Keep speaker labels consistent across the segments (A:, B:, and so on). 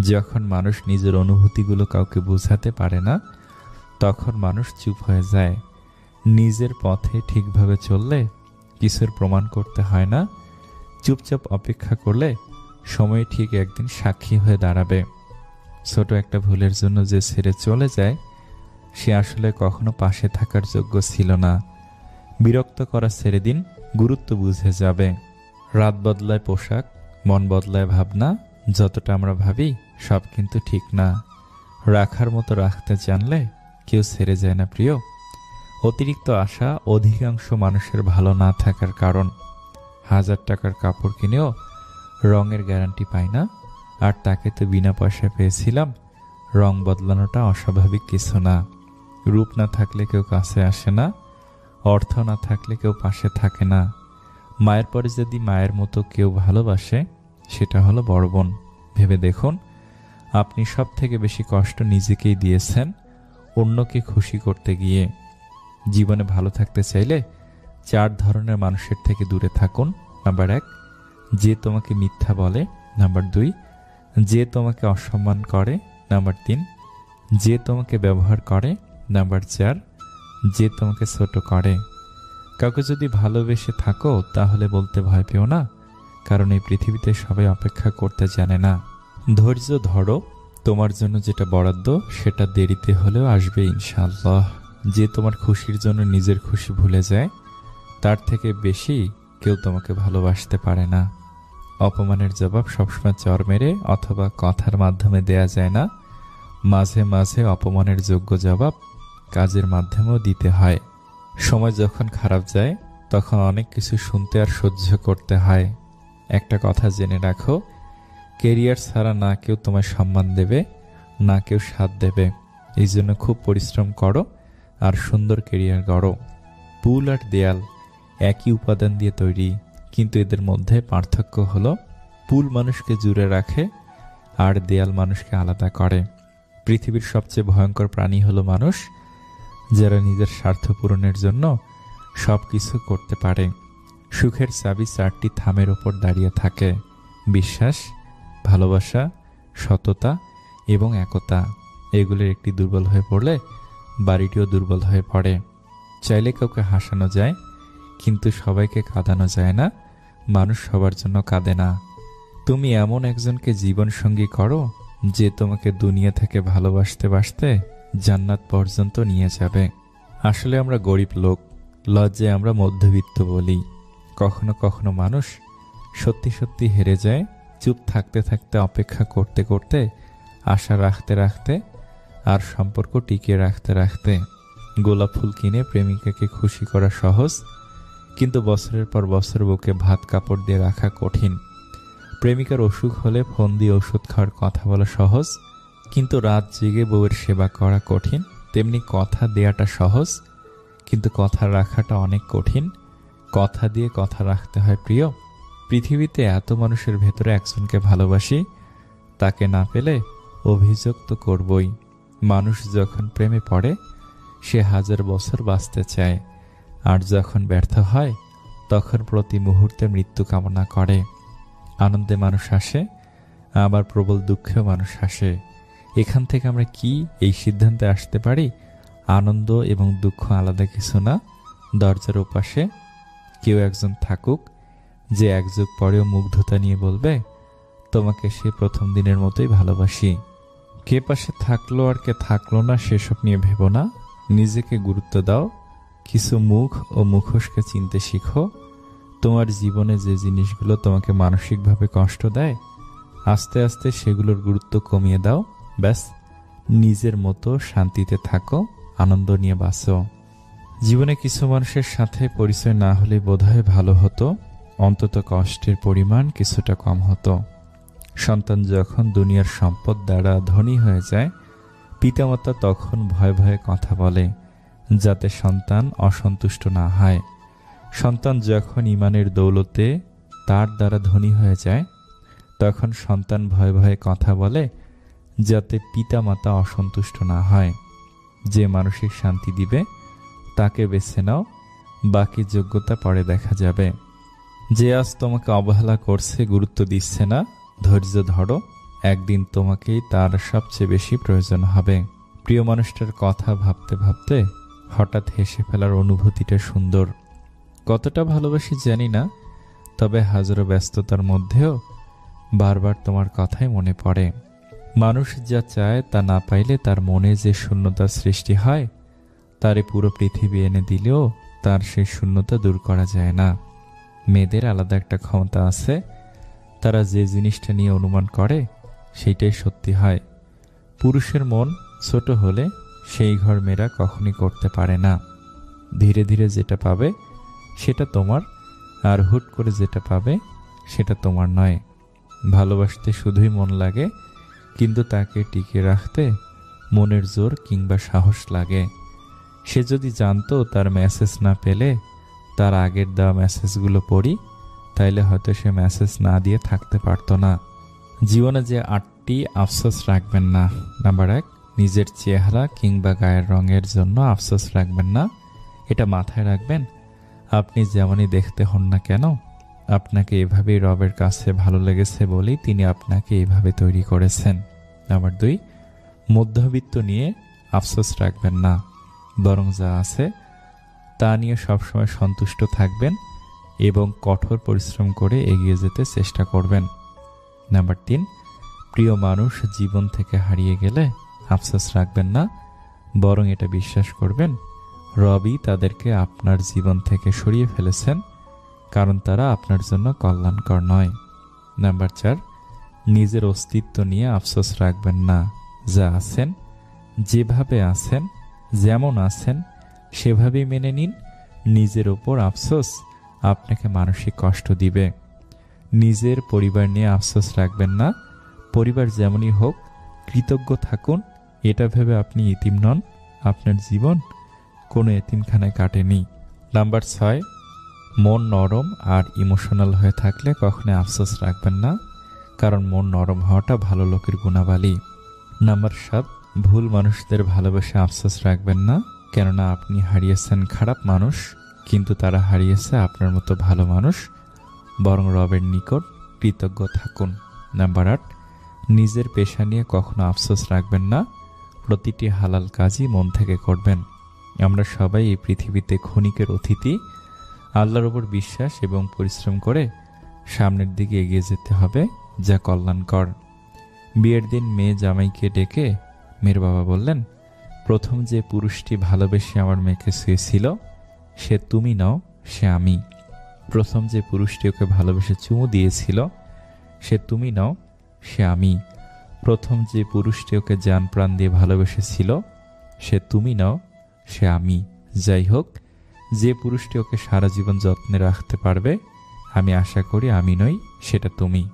A: যখন মানুষ নিজের অনুভূতিগুলো কাউকে বোঝাতে পারে না, তখন মানুষ চুপ হয়ে যায়। নিজের পথে ঠিকভাবে চললে কিছুর প্রমাণ করতে হয় না? চুপচাপ অপেক্ষা করলে সময় ঠিক একদিন সাক্ষী হয়ে দাঁড়াবে। ছোট একটা ভুলের জন্য যে ছেড়ে চলে যায়, সে আসলে কখনো পাশে থাকার যোগ্য ছিল না। বিরক্ত করা ছেড়ে দিন গুরুত্ব বুঝে যাবে। রাত বদলায় পোশাক, মন বদলায় ভাবনা, যতটা আমরা ভাবি সব কিন্তু ঠিক না। রাখার মতো রাখতে জানলে কেউ ছেড়ে যায় না প্রিয়। অতিরিক্ত আশা অধিকাংশ মানুষের ভালো না থাকার কারণ। হাজার টাকার কাপড় কিনেও রঙের গ্যারান্টি পাই না, আর তাকে তো বিনা পয়সায় পেয়েছিলাম, রং বদলানোটা অস্বাভাবিক কিছু না। রূপ না থাকলে কেউ কাছে আসে না, অর্থ না থাকলে কেউ পাশে থাকে না। মায়ের পরে যদি মায়ের মতো কেউ ভালোবাসে, সেটা হলো বড় বোন। ভেবে দেখুন আপনি সব থেকে বেশি কষ্ট নিজেকেই দিয়েছেন অন্যকে খুশি করতে গিয়ে। জীবনে ভালো থাকতে চাইলে চার ধরনের মানুষের থেকে দূরে থাকুন। নাম্বার এক, যে তোমাকে মিথ্যা বলে। নাম্বার দুই, যে তোমাকে অসম্মান করে। নাম্বার তিন, যে তোমাকে ব্যবহার করে। নাম্বার চার, যে তোমাকে ছোট করে। কাউকে যদি ভালোবেসে থাকো তাহলে বলতে ভয় পেও না, কারণ এই পৃথিবীতে সবাই অপেক্ষা করতে জানে না। ধৈর্য ধরো, তোমার জন্য যেটা বরাদ্দ, সেটা দেরিতে হলেও আসবে ইনশাআল্লাহ। যে তোমার খুশির জন্য নিজের খুশি ভুলে যায়, তার থেকে বেশি কেউ তোমাকে ভালোবাসতে পারে না। অপমানের জবাব সবসময় চর মেরে অথবা কথার মাধ্যমে দেয়া যায় না। মাঝে মাঝে অপমানের যোগ্য জবাব কাজের মাধ্যমেও দিতে হয়। সময় যখন খারাপ যায়, তখন অনেক কিছু শুনতে আর সহ্য করতে হয়। একটা কথা জেনে রাখো কেরিয়ার ছাড়া না কেউ তোমায় সম্মান দেবে, না কেউ সাথ দেবে। এই জন্য খুব পরিশ্রম করো আর সুন্দর কেরিয়ার গড়ো। পুল আর দেয়াল একই উপাদান দিয়ে তৈরি, কিন্তু এদের মধ্যে পার্থক্য হলো, পুল মানুষকে জুড়ে রাখে আর দেয়াল মানুষকে আলাদা করে। পৃথিবীর সবচেয়ে ভয়ঙ্কর প্রাণী হলো মানুষ, যারা নিজের স্বার্থ পূরণের জন্য সব কিছু করতে পারে। সুখের চাবি চারটি থামের ওপর দাঁড়িয়ে থাকে। বিশ্বাস ভালোবাসা, সততা এবং একতা। এগুলির একটি দুর্বল হয়ে পড়লে বাড়িটিও দুর্বল হয়ে পড়ে। চাইলে কাউকে হাসানো যায়, কিন্তু সবাইকে কাঁদানো যায় না। মানুষ সবার জন্য কাঁদে না। তুমি এমন একজনকে জীবন সঙ্গী করো, যে তোমাকে দুনিয়া থেকে ভালোবাসতে বাসতে জান্নাত পর্যন্ত নিয়ে যাবে। আসলে আমরা গরিব লোক, লজ্জায় আমরা মধ্যবিত্ত বলি। কখনো কখনো মানুষ সত্যি সত্যি হেরে যায় চুপ থাকতে থাকতে, অপেক্ষা করতে করতে, আশা রাখতে রাখতে, আর সম্পর্ক টিকিয়ে রাখতে রাখতে, গোলাপ ফুল কিনে প্রেমিকাকে খুশি করা সহজ, কিন্তু বছরের পর বছর বুকে ভাত কাপড় দিয়ে রাখা কঠিন। প্রেমিকার অসুখ হলে ফোন দিয়ে ওষুধ খাওয়ার কথা বলা সহজ, কিন্তু রাত জেগে বউয়ের সেবা করা কঠিন, তেমনি কথা দেয়াটা সহজ, কিন্তু কথা রাখাটা অনেক কঠিন। কথা দিয়ে কথা রাখতে হয় প্রিয় পৃথিবীতে এত মানুষের ভেতরে একজনকে ভালোবাসি, তাকে না পেলে অভিযোগ তো করবই। মানুষ যখন প্রেমে পড়ে, সে হাজার বছর বাঁচতে চায়, আর যখন ব্যর্থ হয়, তখন প্রতি মুহূর্তে মৃত্যু কামনা করে। আনন্দে মানুষ আসে আবার প্রবল দুঃখেও মানুষ আসে এখান থেকে আমরা কি এই সিদ্ধান্তে আসতে পারি? আনন্দ এবং দুঃখ আলাদা কিছু না। দরজার ওপাশে কেউ একজন থাকুক যে একযুগ পরেও মুগ্ধতা নিয়ে বলবে, তোমাকে সে প্রথম দিনের মতোই ভালোবাসি। কে পাশে থাকল আর কে থাকল না সেসব নিয়ে ভেবো না। নিজেকে গুরুত্ব দাও। কিছু মুখ ও মুখোশকে চিনতে শিখো। তোমার জীবনে যে জিনিসগুলো তোমাকে মানসিকভাবে কষ্ট দেয়, আস্তে আস্তে সেগুলোর গুরুত্ব কমিয়ে দাও। ব্যাস, নিজের মতো শান্তিতে থাকো, আনন্দ নিয়ে বাঁচো। জীবনে কিছু মানুষের সাথে পরিচয় না হলে বোধহয় ভালো হতো। অন্তত কষ্টের পরিমাণ কিছুটা কম হতো। সন্তান যখন দুনিয়ার সম্পদ দ্বারা ধনী হয়ে যায়, পিতামাতা তখন ভয়ে ভয়ে কথা বলে, যাতে সন্তান অসন্তুষ্ট না হয়। সন্তান যখন ইমানের দৌলতে তার দ্বারা ধনী হয়ে যায়, তখন সন্তান ভয়ে ভয়ে কথা বলে, যাতে পিতামাতা অসন্তুষ্ট না হয়। যে মানসিক শান্তি দিবে, তাকে বেছে নাও, বাকি যোগ্যতা পরে দেখা যাবে। যে আজ তোমাকে অবহেলা করছে, গুরুত্ব দিচ্ছে না, ধৈর্য ধরো, একদিন তোমাকেই তার সবচেয়ে বেশি প্রয়োজন হবে। প্রিয় মানুষটার কথা ভাবতে ভাবতে হঠাৎ হেসে ফেলার অনুভূতিটা সুন্দর। কতটা ভালোবাসি জানি না, তবে হাজারো ব্যস্ততার মধ্যেও বারবার তোমার কথাই মনে পড়ে। মানুষ যা চায় তা না পাইলে তার মনে যে শূন্যতার সৃষ্টি হয়, তারে পুরো পৃথিবী এনে দিলেও তার সেই শূন্যতা দূর করা যায় না। মেয়েদের আলাদা একটা ক্ষমতা আছে। তারা যে জিনিসটা নিয়ে অনুমান করে, সেইটাই সত্যি হয়। পুরুষের মন ছোট হলে সেই ঘর মেয়েরা কখনই করতে পারে না। ধীরে ধীরে যেটা পাবে, সেটা তোমার, আর হুট করে যেটা পাবে, সেটা তোমার নয়। ভালোবাসতে শুধুই মন লাগে, কিন্তু তাকে টিকে রাখতে মনের জোর কিংবা সাহস লাগে। সে যদি জানতো তার মেসেজ না পেলে তার আগের দেওয়া মেসেজগুলো পড়ি, তাইলে হয়তো সে মেসেজ না দিয়ে থাকতে পারতো না। জীবনে যে আটটি আফসোস রাখবেন না, নাম্বার এক, নিজের চেহারা কিংবা গায়ের রঙের জন্য আফসোস রাখবেন না। এটা মাথায় রাখবেন, আপনি যেমনই দেখতে হন না কেন, আপনাকে এভাবেই রবের কাছে ভালো লেগেছে বলেই তিনি আপনাকে এভাবে তৈরি করেছেন। নাম্বার দুই, মধ্যবিত্ত নিয়ে আফসোস রাখবেন না, বরং যা আছে তা নিয়ে সবসময় সন্তুষ্ট থাকবেন এবং কঠোর পরিশ্রম করে এগিয়ে যেতে চেষ্টা করবেন। নাম্বার তিন, প্রিয় মানুষ জীবন থেকে হারিয়ে গেলে আফসোস রাখবেন না, বরং এটা বিশ্বাস করবেন, রবি তাদেরকে আপনার জীবন থেকে সরিয়ে ফেলেছেন, কারণ তারা আপনার জন্য কল্যাণকর নয়। নাম্বার চার, নিজের অস্তিত্ব নিয়ে আফসোস রাখবেন না, যা আছেন, যেভাবে আছেন, যেমন আছেন সেভাবেই মেনে নিন, নিজের ওপর আফসোস আপনাকে মানসিক কষ্ট দিবে। নিজের পরিবার নিয়ে আফসোস রাখবেন না, পরিবার যেমনই হোক, কৃতজ্ঞ থাকুন, এটা ভেবে আপনি ইতিম নন, আপনার জীবন কোনো এতিমখানায় কাটেনি। নাম্বার ছয়, মন নরম আর ইমোশনাল হয়ে থাকলে কখনো আফসোস রাখবেন না, কারণ মন নরম হওয়াটা ভালো লোকের গুণাবলী। নাম্বার সাত, ভুল মানুষদের ভালোবেসে আফসোস রাখবেন না। কেননা আপনি হারিয়েছেন খারাপ মানুষ, কিন্তু তারা হারিয়েছে আপনার মতো ভালো মানুষ। বরং রবের নিকট কৃতজ্ঞ থাকুন। নাম্বার আট, নিজের পেশা নিয়ে কখনো আফসোস রাখবেন না। প্রতিটি হালাল কাজই মন থেকে করবেন। আমরা সবাই এই পৃথিবীতে ক্ষণিকের অতিথি। আল্লাহর ওপর বিশ্বাস এবং পরিশ্রম করে সামনের দিকে এগিয়ে যেতে হবে, যা কল্যাণকর। বিয়ের দিন মেয়ে জামাইকে ডেকে মেয়ের বাবা বললেন প্রথম যে পুরুষটি ভালোবেসে আমার মেয়েকে শুয়েছিল, সে তুমি নাও, সে আমি। প্রথম যে পুরুষটি ওকে ভালোবেসে চুমু দিয়েছিল, সে তুমি নাও, সে আমি। প্রথম যে পুরুষটি ওকে যান প্রাণ দিয়ে ভালোবেসেছিল, সে তুমি নাও, সে আমি। যাই হোক, যে পুরুষটি ওকে সারা জীবন যত্নে রাখতে পারবে, আমি আশা করি আমি নই, সেটা তুমি।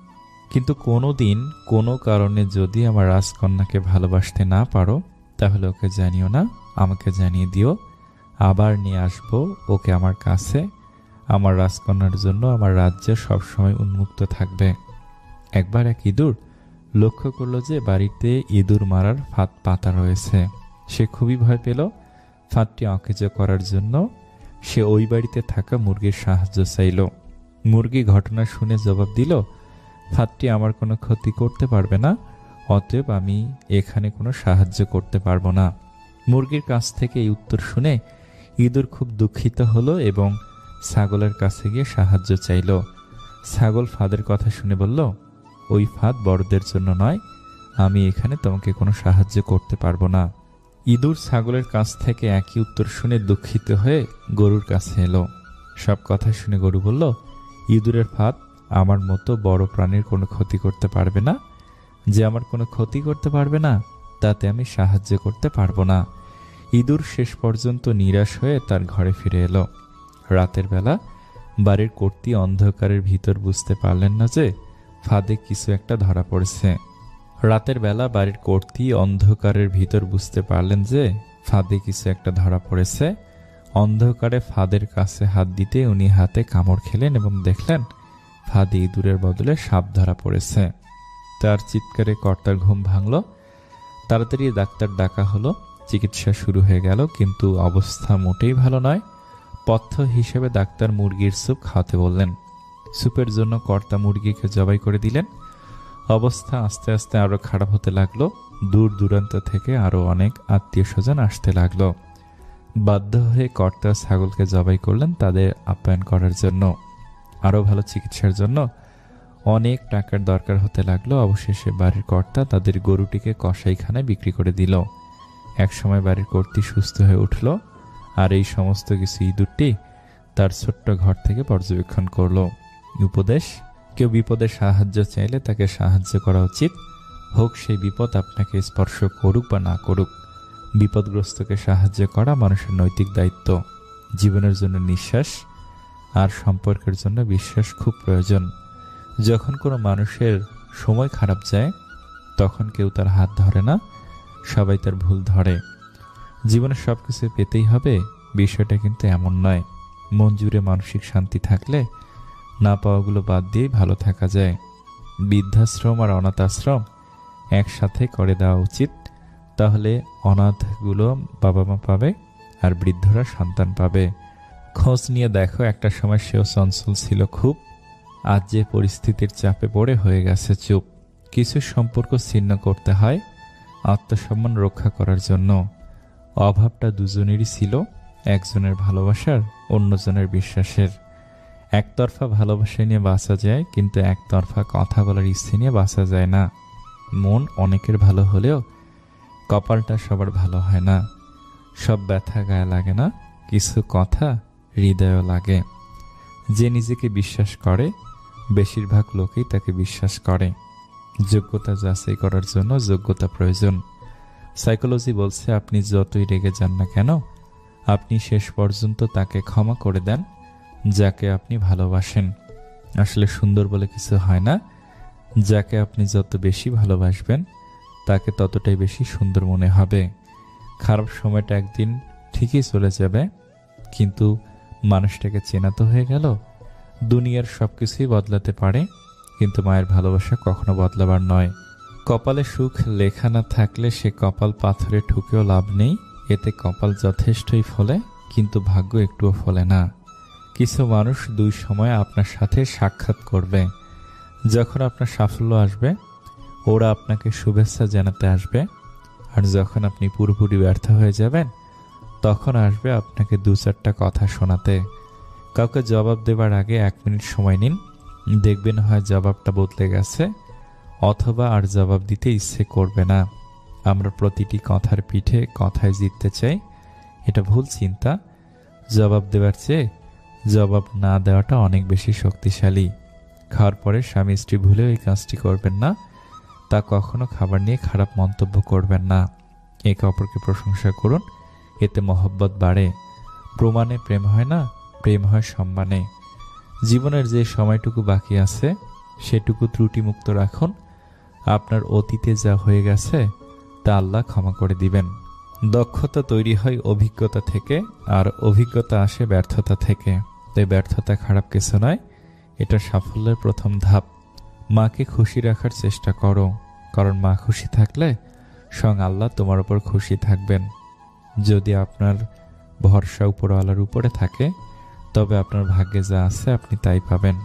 A: কিন্তু কোনো দিন কোনো কারণে যদি আমার রাজকন্যাকে ভালোবাসতে না পারো তাহলে ওকে জানিও না, আমাকে জানিয়ে দিও। আবার নিয়ে আসব ওকে আমার কাছে। আমার রাজকন্যার জন্য আমার রাজ্যে সবসময় উন্মুক্ত থাকবে। একবার এক ইঁদুর লক্ষ্য করল যে বাড়িতে ইঁদুর মারার ফাঁদ পাতা রয়েছে। সে খুবই ভয় পেল। ফাঁদটি অকেজ করার জন্য সে ওই বাড়িতে থাকা মুরগির সাহায্য চাইল। মুরগি ঘটনা শুনে জবাব দিল, ফাঁদটি আমার কোনো ক্ষতি করতে পারবে না। অতএব আমি এখানে কোনো সাহায্য করতে পারব না। মুরগির কাছ থেকে এই উত্তর শুনে ইঁদুর খুব দুঃখিত হলো এবং ছাগলের কাছে গিয়ে সাহায্য চাইল। ছাগল ফাঁদের কথা শুনে বলল, ওই ফাঁদ বড়দের জন্য নয়, আমি এখানে তোমাকে কোনো সাহায্য করতে পারব না। ইঁদুর ছাগলের কাছ থেকে একই উত্তর শুনে দুঃখিত হয়ে গরুর কাছে এলো। সব কথা শুনে গরু বলল, ইঁদুরের ফাঁদ আমার মতো বড় প্রাণীর কোনো ক্ষতি করতে পারবে না যে আমার কোনো ক্ষতি করতে পারবে না, তাতে আমি সাহায্য করতে পারব না। ইঁদুর শেষ পর্যন্ত নিরাশ হয়ে তার ঘরে ফিরে এলো। রাতের বেলা বাড়ির কর্তি অন্ধকারের ভিতর বুঝতে পারলেন না যে ফাঁদে কিছু একটা ধরা পড়েছে। রাতের বেলা বাড়ির কর্তি অন্ধকারের ভিতর বুঝতে পারলেন যে ফাঁদে কিছু একটা ধরা পড়েছে। অন্ধকারে ফাঁদের কাছে হাত দিতে উনি হাতে কামড় খেলেন এবং দেখলেন ফাঁদে ইঁদুরের বদলে সাপ ধরা পড়েছে। তার চিৎকারে কর্তার ঘুম ভাঙল। তাড়াতাড়ি ডাক্তার ডাকা হলো। চিকিৎসা শুরু হয়ে গেল, কিন্তু অবস্থা মোটেই ভালো নয়। পথ্য হিসেবে ডাক্তার মুরগির স্যুপ খাওয়াতে বললেন, স্যুপের জন্য কর্তা মুরগিকে জবাই করে দিলেন। অবস্থা আস্তে আস্তে আরও খারাপ হতে লাগল। দূর দূরান্ত থেকে আরও অনেক আত্মীয় স্বজন আসতে লাগল। বাধ্য হয়ে কর্তা ছাগলকে জবাই করলেন তাদের আপ্যায়ন করার জন্য। আরও ভালো চিকিৎসার জন্য অনেক টাকার দরকার হতে লাগল। অবশেষে বাড়ির কর্তা তাদের গরুটিকে কসাইখানায় বিক্রি করে দিল। একসময় বাড়ির কর্তি সুস্থ হয়ে উঠল আর এই সমস্ত কিছু ইঁদুরটি তার ছোট্ট ঘর থেকে পর্যবেক্ষণ করল। উপদেশ, কেউ বিপদে সাহায্য চাইলে তাকে সাহায্য করা উচিত। হোক সেই বিপদ আপনাকে স্পর্শ করুক বা না করুক, বিপদগ্রস্তকে সাহায্য করা মানুষের নৈতিক দায়িত্ব। জীবনের জন্য নিঃশ্বাস আর সম্পর্কের জন্য বিশ্বাস খুব প্রয়োজন। যখন কোনো মানুষের সময় খারাপ যায়, তখন কেউ তার হাত ধরে না, সবাই তার ভুল ধরে। জীবনে সব কিছু পেতেই হবে, বিষয়টা কিন্তু এমন নয়। মন জুড়ে মানসিক শান্তি থাকলে না পাওয়াগুলো বাদ দিয়েই ভালো থাকা যায়। বৃদ্ধাশ্রম আর অনাথ আশ্রম একসাথে করে দেওয়া উচিত, তাহলে অনাথগুলো বাবা মা পাবে আর বৃদ্ধরা সন্তান পাবে। খোঁজ নিয়ে দেখো, একটা সময় সেও চঞ্চল ছিল খুব। আজ যে পরিস্থিতির চাপে পড়ে হয়ে গেছে, চুপ। কিছু সম্পর্ক ছিন্ন করতে হয়, আত্মসম্মান রক্ষা করার জন্য। অভাবটা দুজনেরই ছিল, একজনের ভালোবাসার, অন্যজনের বিশ্বাসের। একতরফা ভালোবাসা নিয়ে বাঁচা যায়, কিন্তু একতরফা কথা বলার ইচ্ছে নিয়ে বাঁচা যায় না। মন অনেকের ভালো হলেও কপালটা সবার ভালো হয় না। সব ব্যথা গায়ে লাগে না, কিছু কথা হৃদয়ও লাগে। যে নিজেকে বিশ্বাস করে বেশিরভাগ লোকেই তাকে বিশ্বাস করে। যোগ্যতা যাচাই করার জন্য যোগ্যতা প্রয়োজন। সাইকোলজি বলছে, আপনি যতই রেগে যান না কেন, আপনি শেষ পর্যন্ত তাকে ক্ষমা করে দেন, যাকে আপনি ভালোবাসেন। আসলে সুন্দর বলে কিছু হয় না। যাকে আপনি যত বেশি ভালোবাসবেন, তাকে ততটাই বেশি সুন্দর মনে হবে। খারাপ সময়টা একদিন ঠিকই চলে যাবে, কিন্তু মানুষটাকে চেনা তো হয়ে গেল দুনিয়ার সব কিছুই বদলাতে পারে, কিন্তু মায়ের ভালোবাসা কখনো বদলাবার নয়। কপালে সুখ লেখা না থাকলে সে কপাল পাথরে ঠুকেও লাভ নেই, এতে কপাল যথেষ্টই ফলে, কিন্তু ভাগ্য একটুও ফলে না। কিছু মানুষ দুই সময় আপনার সাথে সাক্ষাৎ করবে। যখন আপনার সাফল্য আসবে, ওরা আপনাকে শুভেচ্ছা জানাতে আসবে, আর যখন আপনি পুরোপুরি ব্যর্থ হয়ে যাবেন, তখন আসবে আপনাকে দু চারটা কথা শোনাতে। কাউকে জবাব দেবার আগে এক মিনিট সময় নিন। দেখবেন হয় জবাবটা বদলে গেছে, অথবা আর জবাব দিতে ইচ্ছে করবে না। আমরা প্রতিটি কথার পিঠে কথায় জিততে চাই, এটা ভুল চিন্তা। জবাব দেওয়ার চেয়ে জবাব না দেওয়াটা অনেক বেশি শক্তিশালী। খাওয়ার পরে স্বামী স্ত্রী ভুলেও এই কাজটি করবেন না, তা কখনো খাবার নিয়ে খারাপ মন্তব্য করবেন না। একে অপরকে প্রশংসা করুন, এতে মহব্বত বাড়ে। প্রমাণে প্রেম হয় না প্রেম হয় সম্মানে। জীবনের যে সময়টুকু বাকি আছে, সেটুকু ত্রুটিমুক্ত রাখুন। আপনার অতীতে যা হয়ে গেছে, তা আল্লাহ ক্ষমা করে দিবেন। দক্ষতা তৈরি হয় অভিজ্ঞতা থেকে, আর অভিজ্ঞতা আসে ব্যর্থতা থেকে। তাই ব্যর্থতা খারাপ কিছু নয়, এটা সাফল্যের প্রথম ধাপ। মাকে খুশি রাখার চেষ্টা করো, কারণ মা খুশি থাকলে স্বয়ং আল্লাহ তোমার উপর খুশি থাকবেন। যদি আপনার ভরসা উপরওয়ালার উপরে থাকে তবে আপনার ভাগ্যে যা আছে আপনি তাই পাবেন।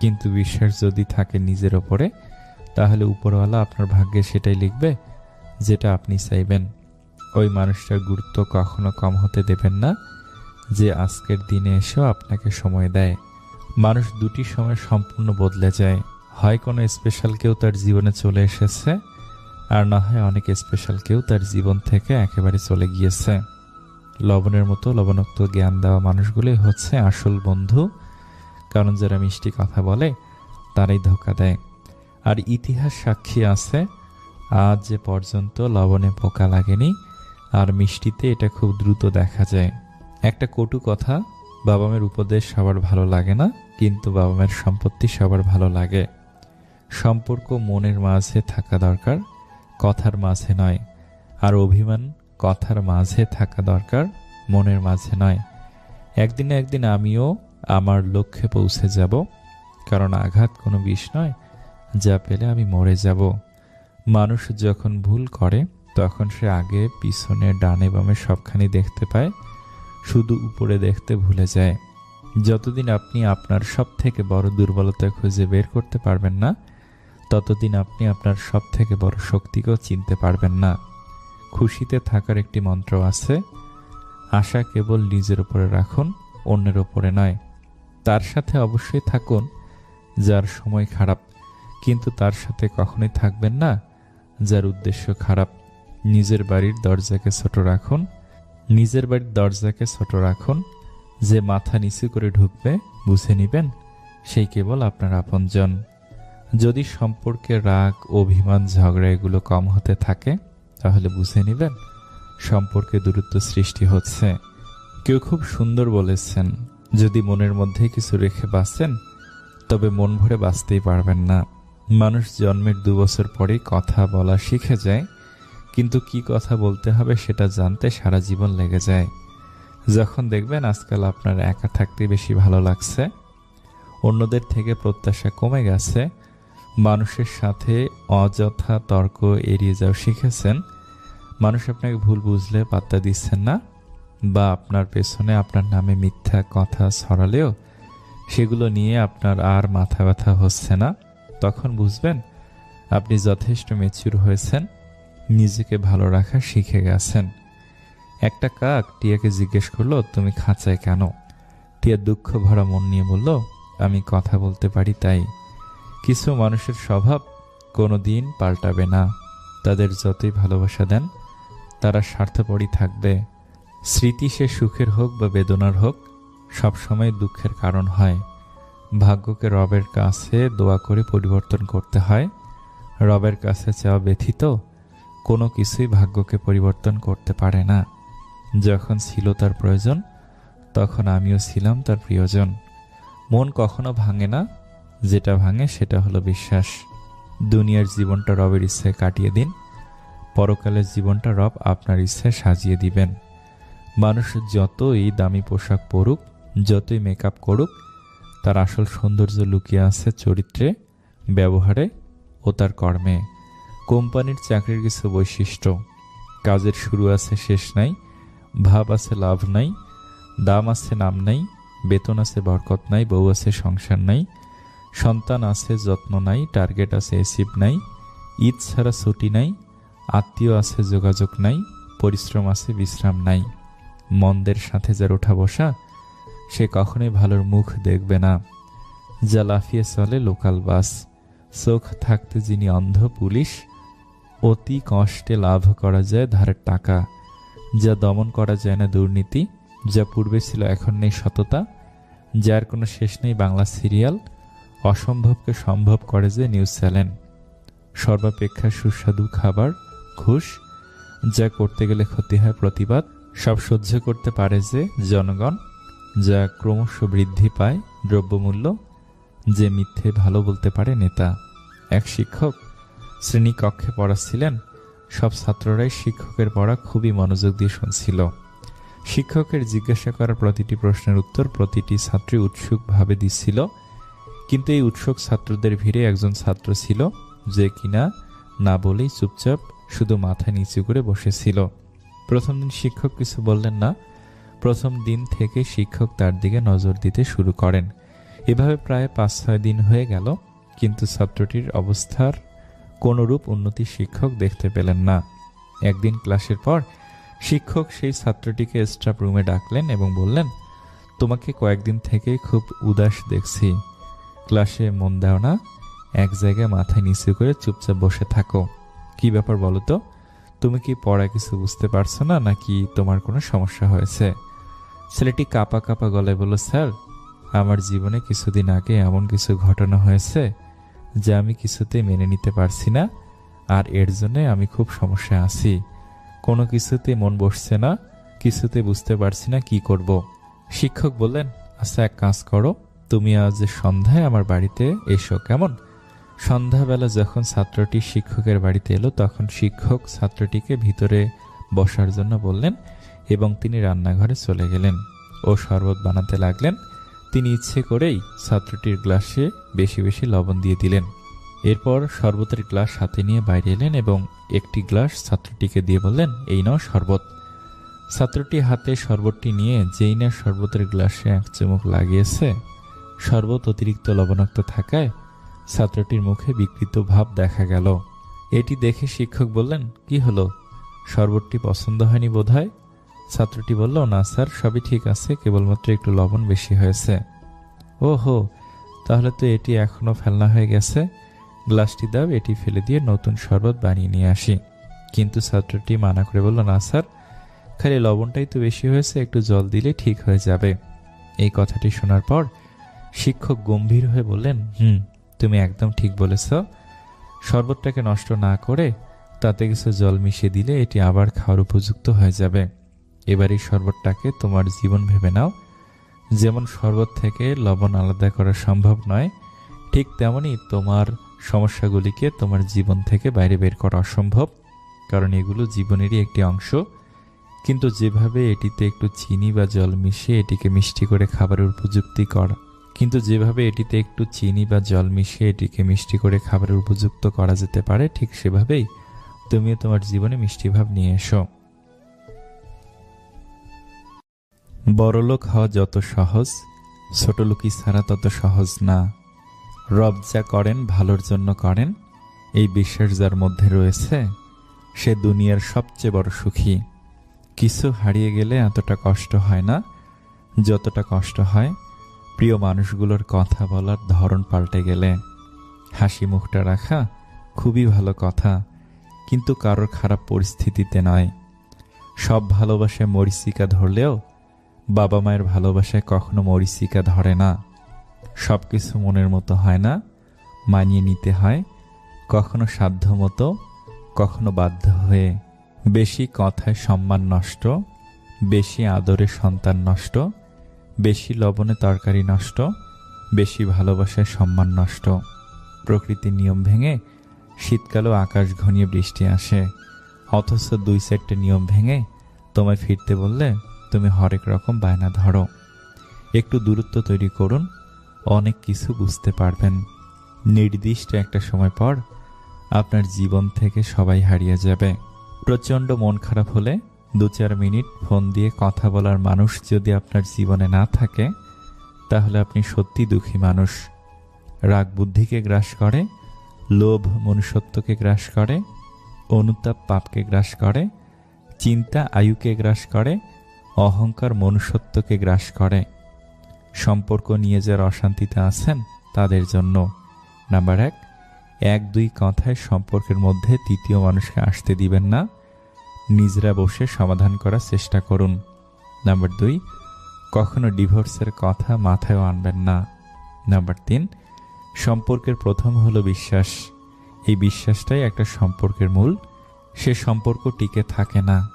A: কিন্তু বিশ্বাস যদি থাকে নিজের ওপরে, তাহলে উপরওয়ালা আপনার ভাগ্যে সেটাই লিখবে যেটা আপনি চাইবেন। ওই মানুষটার গুরুত্ব কখনো কম হতে দেবেন না যে আজকের দিনে এসেও আপনাকে সময় দেয়। মানুষ দুটি সময় সম্পূর্ণ বদলে যায়। হয় কোনো স্পেশাল কেউ তার জীবনে চলে এসেছে, আর না হয় অনেক স্পেশাল কেউ তার জীবন থেকে একেবারে চলে গিয়েছে। লবণের মতো লবণাক্ত জ্ঞান দেওয়া মানুষগুলি হচ্ছে আসল বন্ধু। কারণ যারা মিষ্টি কথা বলে, তারাই ধোকা দেয়। আর ইতিহাস সাক্ষী আছে, আজ যে পর্যন্ত লবণে পোকা লাগেনি, আর মিষ্টিতে এটা খুব দ্রুত দেখা যায়। একটা কটু কথা বাবা মায়ের উপদেশ সবার ভালো লাগে না, কিন্তু বাবা মায়ের সম্পত্তি সবার ভালো লাগে। সম্পর্ক মনের মাঝে থাকা দরকার, কথার মাঝে নয়। আর অভিমান কথার মাঝে থাকা দরকার, মনের মাঝে নয়। একদিন একদিন আমিও আমার লক্ষ্যে পৌঁছে যাব, কারণ আঘাত কোনো বিষ নয়, যা পেলে আমি মরে যাব। মানুষ যখন ভুল করে, তখন সে আগে পিছনে, ডানে, বামে সবখানি দেখতে পায়, শুধু উপরে দেখতে ভুলে যায়। যতদিন আপনি আপনার সব থেকে বড় দুর্বলতা খুঁজে বের করতে পারবেন না, ততদিন আপনি আপনার সব থেকে বড় শক্তিকেও চিনতে পারবেন না। খুশিতে থাকার একটি মন্ত্র আছে। আশা কেবল নিজের উপরে রাখুন, অন্যের উপরে নয়। তার সাথে অবশ্যই থাকুন, যার সময় খারাপ, কিন্তু তার সাথে কখনোই থাকবেন না, যার উদ্দেশ্য খারাপ। নিজের বাড়ির দরজাকে ছোট রাখুন, নিজের বাড়ির দরজাকে ছোট রাখুন। যে মাথা নিচু করে ঢুকবে, বুঝে নিবেন সেই কেবল আপনার আপনজন। যদি সম্পর্কে রাগ, অভিমান, ঝগড়া এগুলো কম হতে থাকে তাহলে বুঝে নেবেন সম্পর্কে দূরত্ব সৃষ্টি হচ্ছে। কেউ খুব সুন্দর বলেছেন, যদি মনের মধ্যে কিছু রেখে বাঁচেন, তবে মন ভরে বাঁচতেই পারবেন না। মানুষ জন্মের দু বছর পরেই কথা বলা শিখে যায়, কিন্তু কি কথা বলতে হবে সেটা জানতে সারা জীবন লেগে যায়। যখন দেখবেন আজকাল আপনার একা থাকতে বেশি ভালো লাগছে, অন্যদের থেকে প্রত্যাশা কমে গেছে, মানুষের সাথে অযথা তর্ক এড়িয়ে যাও শিখেছেন মানুষ আপনাকে ভুল বুঝলে পাত্তা দিচ্ছেন না বা আপনার পেছনে আপনার নামে মিথ্যা কথা ছড়ালেও সেগুলো নিয়ে আপনার আর মাথা ব্যথা হচ্ছে না। তখন বুঝবেন আপনি যথেষ্ট মেচুর হয়েছেন, নিজেকে ভালো রাখা শিখে গেছেন। একটা কাক টিয়াকে জিজ্ঞেস করল, তুমি খাঁচায় কেন? টিয়া দুঃখ ভরা মন নিয়ে বলল, আমি কথা বলতে পারি তাই। কিছু মানুষের স্বভাব কোনো দিন পাল্টাবে না। তাদের যতই ভালোবাসা দেন তারা স্বার্থপরই থাকবে। স্মৃতি সে সুখের হোক বা বেদনার হোক, সবসময় দুঃখের কারণ হয়। ভাগ্যকে রবের কাছে দোয়া করে পরিবর্তন করতে হয়। রবের কাছে চাওয়া ব্যথিত, কোনো কিছুই ভাগ্যকে পরিবর্তন করতে পারে না। যখন ছিল তার প্রয়োজন, তখন আমিও ছিলাম তার প্রিয়জন। মন কখনো ভাঙে না, যেটা ভাঙে সেটা হলো বিশ্বাস। দুনিয়ার জীবনটা রবের ইচ্ছায় কাটিয়ে দিন। পরকালের জীবনটা রব আপনার ইচ্ছায় সাজিয়ে দিবেন। মানুষ যতই দামি পোশাক পরুক, যতই মেকআপ করুক, তার আসল সৌন্দর্য লুকিয়ে আছে চরিত্রে, ব্যবহারে ও তার কর্মে। কোম্পানির চাকরির কিছু বৈশিষ্ট্য। কাজের শুরু আছে, শেষ নাই, ভাব আছে, লাভ নাই, দাম আছে, নাম নাই, বেতন আছে, বরকত নাই, বউ আছে, সংসার নাই, সন্তান আছে, যত্ন নাই, টার্গেট আছে এসিভ নাই, ঈদ ছাড়া ছুটি নাই আত্মীয় আছে, যোগাযোগ নাই, পরিশ্রম আছে, বিশ্রাম নাই। মন্দের সাথে যার ওঠা বসা, সে কখনোই ভালোর মুখ দেখবে না। যা লাফিয়ে চলে লোকাল বাস। চোখ থাকতে যিনি অন্ধ পুলিশ, অতি কষ্টে লাভ করা যায় ধারের টাকা। যা দমন করা যায় না দুর্নীতি, যা পূর্বে ছিল এখন নেই সততা, যার কোনো শেষ নেই বাংলা সিরিয়াল, অসম্ভবকে সম্ভব করে যে নিউজ চ্যানেল। সর্বাপেক্ষা সুস্বাদু খাবার ঘুষ যা করতে গেলে ক্ষতি হয় প্রতিবাদ, সব সহ্য করতে পারে যে জনগণ, যা ক্রমশ বৃদ্ধি পায় দ্রব্যমূল্য, যে মিথ্যে ভালো বলতে পারে নেতা। এক শিক্ষক শ্রেণি কক্ষে পড়াচ্ছিলেন, সব ছাত্ররাই শিক্ষকের পড়া খুবই মনোযোগ দিয়ে শুনছিল। শিক্ষকের জিজ্ঞাসা করা প্রতিটি প্রশ্নের উত্তর প্রতিটি ছাত্রী উৎসুকভাবে দিচ্ছিল, কিন্তু এই উৎসুক ছাত্রদের ভিড়ে একজন ছাত্র ছিল, যে কিনা না বলেই চুপচাপ শুধু মাথা নিচু করে বসেছিল। প্রথম দিন শিক্ষক কিছু বললেন না। প্রথম দিন থেকে শিক্ষক তার দিকে নজর দিতে শুরু করেন। এভাবে প্রায় পাঁচ ছয় দিন হয়ে গেল, কিন্তু ছাত্রটির অবস্থার কোনরূপ উন্নতি শিক্ষক দেখতে পেলেন না। একদিন ক্লাসের পর শিক্ষক সেই ছাত্রটিকে স্টাফ রুমে ডাকলেন এবং বললেন, তোমাকে কয়েকদিন থেকে খুব উদাস দেখছি। ক্লাসে মন দাও না, এক জায়গায় মাথায় নিচু করে চুপচাপ বসে থাকো। কি ব্যাপার বলো তো? তুমি কি পড়া কিছু বুঝতে পারছ না, নাকি তোমার কোনো সমস্যা হয়েছে? ছেলেটি কাপা কাপা গলায় বলল, স্যার, আমার জীবনে কিছুদিন আগে এমন কিছু ঘটনা হয়েছে যা আমি কিছুতেই মেনে নিতে পারছি না, আর এর জন্যে আমি খুব সমস্যায় আছি। কোনো কিছুতে মন বসছে না, কিছুতে বুঝতে পারছি না কি করব। শিক্ষক বললেন আচ্ছা এক কাজ করো, তুমি আজ সন্ধ্যায় আমার বাড়িতে এসো, কেমন? সন্ধ্যাবেলা যখন ছাত্রটি শিক্ষকের বাড়িতে এলো, তখন শিক্ষক ছাত্রটিকে ভিতরে বসার জন্য বললেন এবং তিনি রান্নাঘরে চলে গেলেন ও শরবত বানাতে লাগলেন। তিনি ইচ্ছে করেই ছাত্রটির গ্লাসে বেশি বেশি লবণ দিয়ে দিলেন। এরপর শরবতের গ্লাস হাতে নিয়ে বাইরে এলেন এবং একটি গ্লাস ছাত্রটিকে দিয়ে বললেন, এই নাও শরবত। ছাত্রটি হাতে শরবতটি নিয়ে যেই না শরবতের গ্লাসে এক চুমুক লাগিয়েছে, শরবত অতিরিক্ত লবণাক্ত থাকায় ছাত্রটির মুখে বিকৃত ভাব দেখা গেল। এটি দেখে শিক্ষক বললেন, কি হলো? শরবতটি পছন্দ হয়নি বোধহয়? ছাত্রটি বলল, না স্যার, সবই ঠিক আছে, কেবলমাত্র একটু লবণ বেশি হয়েছে। ও হো তাহলে তো এটি এখনও ফেলনা হয়ে গেছে। গ্লাসটি দাও, এটি ফেলে দিয়ে নতুন শরবত বানিয়ে নিয়ে আসি। কিন্তু ছাত্রটি মানা করে বলল, না স্যার, খালি লবণটাই তো বেশি হয়েছে, একটু জল দিলে ঠিক হয়ে যাবে। এই কথাটি শোনার পর শিক্ষক গম্ভীর হয়ে বললেন, হুম তুমি একদম ঠিক বলেছ। শরবতটাকে নষ্ট না করে তাতে কিছু জল মিশিয়ে দিলে এটি আবার খাওয়ার উপযুক্ত হয়ে যাবে। এবার এই শরবতটাকে তোমার জীবন ভেবে নাও। যেমন শরবত থেকে লবণ আলাদা করা সম্ভব নয়, ঠিক তেমনই তোমার সমস্যাগুলিকে তোমার জীবন থেকে বাইরে বের করা অসম্ভব, কারণ এগুলো জীবনেরই একটি অংশ। কিন্তু যেভাবে এটিতে একটু চিনি বা জল মিশিয়ে এটিকে মিষ্টি করে খাবারের উপযুক্তি করা কিন্তু যেভাবে এটিতে একটু চিনি বা জল মিশিয়ে এটিকে মিষ্টি করে খাবারের উপযুক্ত করা যেতে পারে, ঠিক সেভাবেই তুমিও তোমার জীবনে মিষ্টি ভাব নিয়ে এসো। বড়লোক হওয়া যত সহজ ছোটলোকই ছাড়া তত সহজ না। রব যা করেন, ভালোর জন্য করেন, এই বিশ্বাস যার মধ্যে রয়েছে, সে দুনিয়ার সবচেয়ে বড় সুখী। কিছু হারিয়ে গেলে এতটা কষ্ট হয় না, যতটা কষ্ট হয় প্রিয় মানুষগুলোর কথা বলার ধরন পাল্টে গেলে হাসি মুখটা রাখা খুবই ভালো কথা, কিন্তু কারোর খারাপ পরিস্থিতিতে নয়। সব ভালোবাসায় মরিচিকা ধরলেও বাবা মায়ের ভালোবাসায় কখনো মরিচিকা ধরে না। সব কিছু মনের মতো হয় না, মানিয়ে নিতে হয়, কখনো সাধ্য মতো, কখনো বাধ্য হয়ে। বেশি কথায় সম্মান নষ্ট, বেশি আদরে সন্তান নষ্ট বেশি লবণে তরকারি নষ্ট, বেশি ভালোবাসায় সম্মান নষ্ট। প্রকৃতির নিয়ম ভেঙে শীতকালেও আকাশ ঘনিয়ে বৃষ্টি আসে। অথচ দুই চারটে নিয়ম ভেঙে তোমায় ফিরতে বললে তুমি হরেক রকম বায়না ধরো। একটু দূরত্ব তৈরি করুন, অনেক কিছু বুঝতে পারবেন। নির্দিষ্ট একটা সময় পর আপনার জীবন থেকে সবাই হারিয়ে যাবে। প্রচণ্ড মন খারাপ হলে দু চার মিনিট ফোন দিয়ে কথা বলার মানুষ যদি আপনার জীবনে না থাকে, তাহলে আপনি সত্যি দুঃখী মানুষ। রাগ বুদ্ধিকে গ্রাস করে, লোভ মনুষ্যত্বকে গ্রাস করে, অনুতাপ পাপকে গ্রাস করে, চিন্তা আয়ুকে গ্রাস করে, অহংকার মনুষ্যত্বকে গ্রাস করে। সম্পর্ক নিয়ে যারা অশান্তিতে আছেন, তাদের জন্য। নাম্বার এক এক দুই কথায় সম্পর্কের মধ্যে তৃতীয় মানুষকে আসতে দিবেন না। নিজেরা বসে সমাধান করার চেষ্টা করুন। নাম্বার দুই, কখনো ডিভোর্সের কথা মাথায়ও আনবেন না। নাম্বার তিন, সম্পর্কের প্রথম হলো বিশ্বাস। এই বিশ্বাসটাই একটা সম্পর্কের মূল। সে সম্পর্ক টিকে থাকে না।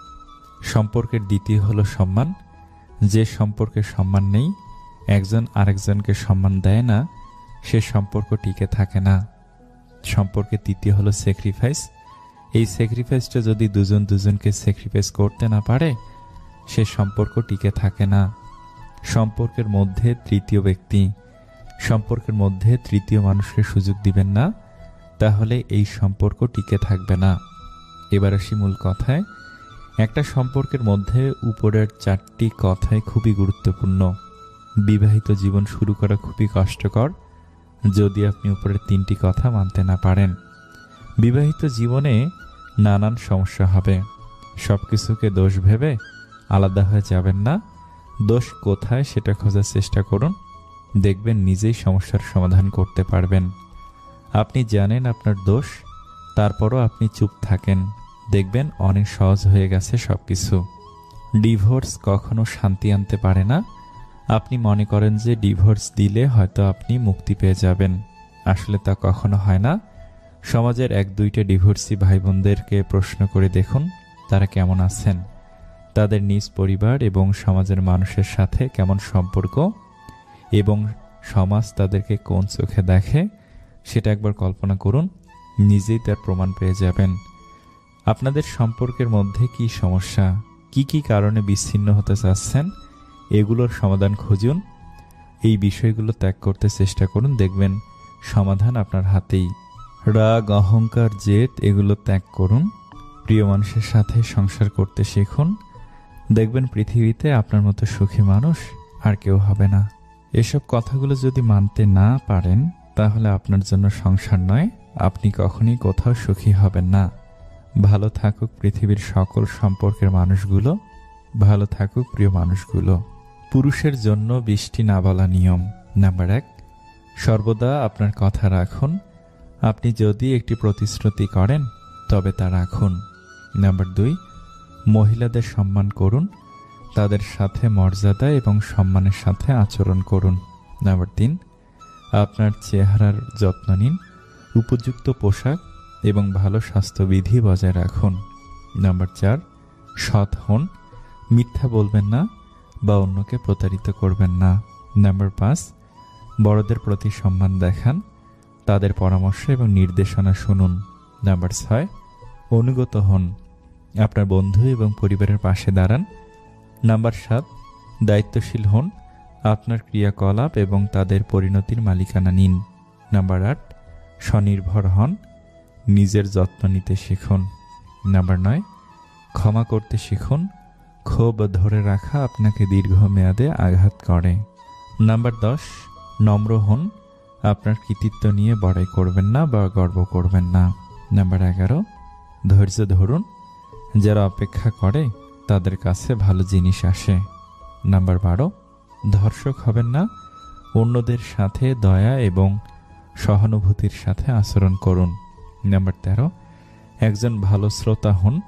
A: সম্পর্কের দ্বিতীয় হলো সম্মান। যে সম্পর্কে সম্মান নেই, একজন আরেকজনকে সম্মান দেয় না, সে সম্পর্ক টিকে থাকে না। সম্পর্কের তৃতীয় হলো স্যাক্রিফাইস এই স্যাক্রিফাইসটা যদি দুজন দুজনকে স্যাক্রিফাইস করতে না পারে, সে সম্পর্ক টিকে থাকে না। সম্পর্কের মধ্যে তৃতীয় ব্যক্তি, সম্পর্কের মধ্যে তৃতীয় মানুষকে সুযোগ দিবেন না, তাহলে এই সম্পর্ক টিকে থাকবে না। এবার আসি মূল কথায়। একটা সম্পর্কের মধ্যে উপরের চারটি কথাই খুবই গুরুত্বপূর্ণ। বিবাহিত জীবন শুরু করা খুবই কষ্টকর, যদি আপনি উপরের তিনটি কথা মানতে না পারেন। বিবাহিত জীবনে নানান সমস্যা হবে। সব কিছুকে দোষ ভেবে আলাদা হয়ে যাবেন না। দোষ কোথায় সেটা খোঁজার চেষ্টা করুন। দেখবেন নিজেই সমস্যার সমাধান করতে পারবেন। আপনি জানেন আপনার দোষ, তারপরও আপনি চুপ থাকেন। দেখবেন অনেক সহজ হয়ে গেছে সব কিছু ডিভোর্স কখনো শান্তি আনতে পারে না। আপনি মনে করেন যে ডিভোর্স দিলে হয়তো আপনি মুক্তি পেয়ে যাবেন। আসলে তা কখনো হয় না। সমাজের এক দুইটা ডিভোর্সি ভাই বোনদেরকে প্রশ্ন করে দেখুন, তারা কেমন আছেন? তাদের নিজ পরিবার এবং সমাজের মানুষের সাথে কেমন সম্পর্ক? এবং সমাজ তাদেরকে কোন চোখে দেখে? সেটা একবার কল্পনা করুন, নিজেই তার প্রমাণ পেয়ে যাবেন। আপনাদের সম্পর্কের মধ্যে কি সমস্যা? কি কি কারণে বিচ্ছিন্ন হতে চাচ্ছেন? এগুলোর সমাধান খুঁজুন। এই বিষয়গুলো ত্যাগ করতে চেষ্টা করুন, দেখবেন সমাধান আপনার হাতেই। রাগ, অহংকার, জেদ, এগুলো ত্যাগ করুন। প্রিয় মানুষের সাথে সংসার করতে শিখুন। দেখবেন পৃথিবীতে আপনার মতো সুখী মানুষ আর কেউ হবে না। এসব কথাগুলো যদি মানতে না পারেন, তাহলে আপনার জন্য সংসার নয়। আপনি কখনই কোথাও সুখী হবেন না। ভালো থাকুক পৃথিবীর সকল সম্পর্কের মানুষগুলো। ভালো থাকুক প্রিয় মানুষগুলো। পুরুষের জন্য বৃষ্টি না বলা নিয়ম। নাম্বার এক, সর্বদা আপনার কথা রাখুন। আপনি যদি একটি প্রতিশ্রুতি করেন, তবে তা রাখুন। নাম্বার দুই, মহিলাদের সম্মান করুন, তাদের সাথে মর্যাদা এবং সম্মানের সাথে আচরণ করুন। নাম্বার তিন, আপনার চেহারার যত্ন নিন, উপযুক্ত পোশাক এবং ভালো স্বাস্থ্যবিধি বজায় রাখুন। নাম্বার চার, সৎ হন, মিথ্যা বলবেন না বা অন্যকে প্রতারিত করবেন না। নাম্বার পাঁচ, বড়দের প্রতি সম্মান দেখান তাদের পরামর্শ এবং নির্দেশনা শুনুন। নাম্বার ছয়, অনুগত হন। আপনার বন্ধু এবং পরিবারের পাশে দাঁড়ান। নাম্বার সাত, দায়িত্বশীল হন। আপনার ক্রিয়াকলাপ এবং তাদের পরিণতির মালিকানা নিন। নাম্বার আট, স্বনির্ভর হন। নিজের যত্ন নিতে শিখুন। নাম্বার নয়, ক্ষমা করতে শিখুন। ক্ষোভ ধরে রাখা আপনাকে দীর্ঘমেয়াদে আঘাত করে। নাম্বার দশ, নম্র হন। আপনার কৃতিত্ব নিয়ে বড়াই করবেন না বা গর্ব করবেন না। নাম্বার এগারো, ধৈর্য ধরুন। যারা অপেক্ষা করে, তাদের কাছে ভালো জিনিস আসে। নাম্বার বারো, ধর্ষক হবেন না। অন্যদের সাথে দয়া এবং সহানুভূতির সাথে আচরণ করুন। নাম্বার তেরো, একজন ভালো শ্রোতা হন।